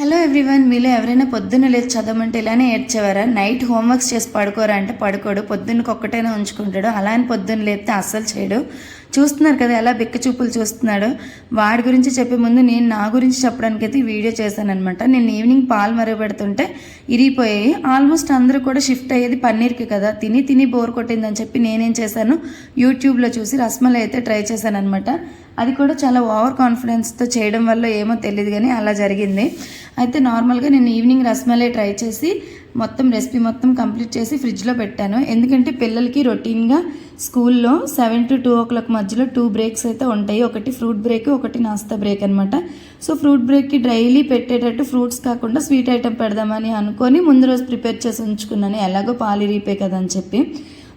Hello everyone మీలో ఎవరైనా పొద్దున్న లేచి చదవమంటే ఇలానే ఏడ్చేవారా? నైట్ హోంవర్క్స్ చేసి పడుకోరా అంటే పడుకోడు. పొద్దున్నకి ఒక్కటైనా ఉంచుకుంటాడు. అలా అని పొద్దున్న లేపితే అస్సలు చేయడు. చూస్తున్నారు కదా ఎలా బిక్క చూపులు చూస్తున్నాడు. వాడి గురించి చెప్పే ముందు నేను నా గురించి చెప్పడానికి అయితే వీడియో చేశాననమాట నేను ఈవినింగ్ పాలు మరగబెడుతుంటే ఇరిగిపోయాయి. ఆల్మోస్ట్ అందరూ కూడా షిఫ్ట్ అయ్యేది పన్నీర్కి కదా. తిని తిని బోర్ కొట్టిందని చెప్పి నేనేం చేశాను? యూట్యూబ్లో చూసి రస్మలై అయితే ట్రై చేశాననమాట అది కూడా చాలా ఓవర్ కాన్ఫిడెన్స్తో చేయడం వల్ల ఏమో తెలియదు కానీ అలా జరిగింది. అయితే నార్మల్గా నేను ఈవినింగ్ రస్మలై ట్రై చేసి మొత్తం రెసిపీ మొత్తం కంప్లీట్ చేసి ఫ్రిడ్జ్లో పెట్టాను. ఎందుకంటే పిల్లలకి రొటీన్గా స్కూల్లో seven to two o'clock మధ్యలో టూ బ్రేక్స్ అయితే ఉంటాయి. ఒకటి ఫ్రూట్ బ్రేక్ ఒకటి నాస్తా బ్రేక్ అనమాట సో ఫ్రూట్ బ్రేక్కి డైలీ పెట్టేటట్టు ఫ్రూట్స్ కాకుండా స్వీట్ ఐటెం పెడదామని అనుకొని ముందు రోజు ప్రిపేర్ చేసి ఉంచుకున్నాను. ఎలాగో పాలు రీపే కదా అని చెప్పి.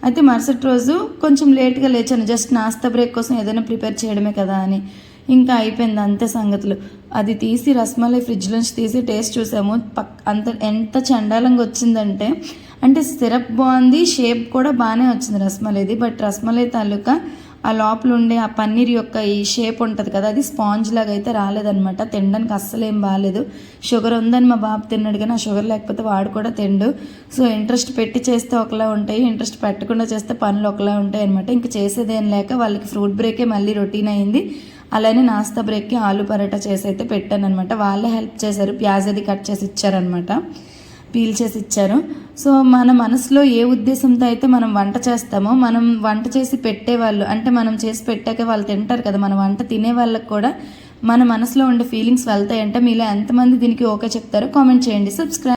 అయితే మరుసటి రోజు కొంచెం లేట్గా లేచాను. జస్ట్ నాస్తా బ్రేక్ కోసం ఏదైనా ప్రిపేర్ చేయడమే కదా అని. ఇంకా అయిపోయింది అంతే సంగతులు. అది తీసి రస్మలై ఫ్రిడ్జ్ నుంచి తీసి టేస్ట్ చూసాము. పక్ అంత ఎంత చండాలంగా వచ్చిందంటే అంటే సిరప్ బాగుంది షేప్ కూడా బాగానే వచ్చింది రస్మలైది. బట్ రస్మలై తాలూకా ఆ లోపల ఉండే ఆ పన్నీర్ యొక్క ఈ షేప్ ఉంటుంది కదా అది స్పాంజ్ లాగా అయితే రాలేదనమాట తినడానికి అస్సలు బాగాలేదు షుగర్ ఉందని మా బాబు తిన్నాడు కానీ ఆ షుగర్ లేకపోతే వాడు కూడా తిండు. సో ఇంట్రెస్ట్ పెట్టి చేస్తే ఒకలా ఉంటాయి ఇంట్రెస్ట్ పెట్టకుండా చేస్తే పనులు ఒకలా ఉంటాయి అనమాట ఇంకా చేసేదేం లేక వాళ్ళకి ఫ్రూట్ బ్రేకే మళ్ళీ రొటీన్ అయింది. అలానే నాస్తా బ్రేక్కి ఆలు పరోటా చేసి అయితే పెట్టాను అనమాట వాళ్ళే హెల్ప్ చేశారు ప్యాజ్ అది కట్ చేసి ఇచ్చారనమాట పీల్ చేసి ఇచ్చారు సో మన మనసులో ఏ ఉద్దేశంతో అయితే మనం వంట చేస్తామో మనం వంట చేసి పెట్టేవాళ్ళు అంటే మనం చేసి పెట్టాక వాళ్ళు తింటారు కదా మన వంట తినే వాళ్ళకి కూడా మన మనసులో ఉండే ఫీలింగ్స్ వెళ్తాయంటే మీలో ఎంతమంది దీనికి ఓకే చెప్తారో కామెంట్ చేయండి. సబ్స్క్రైబ్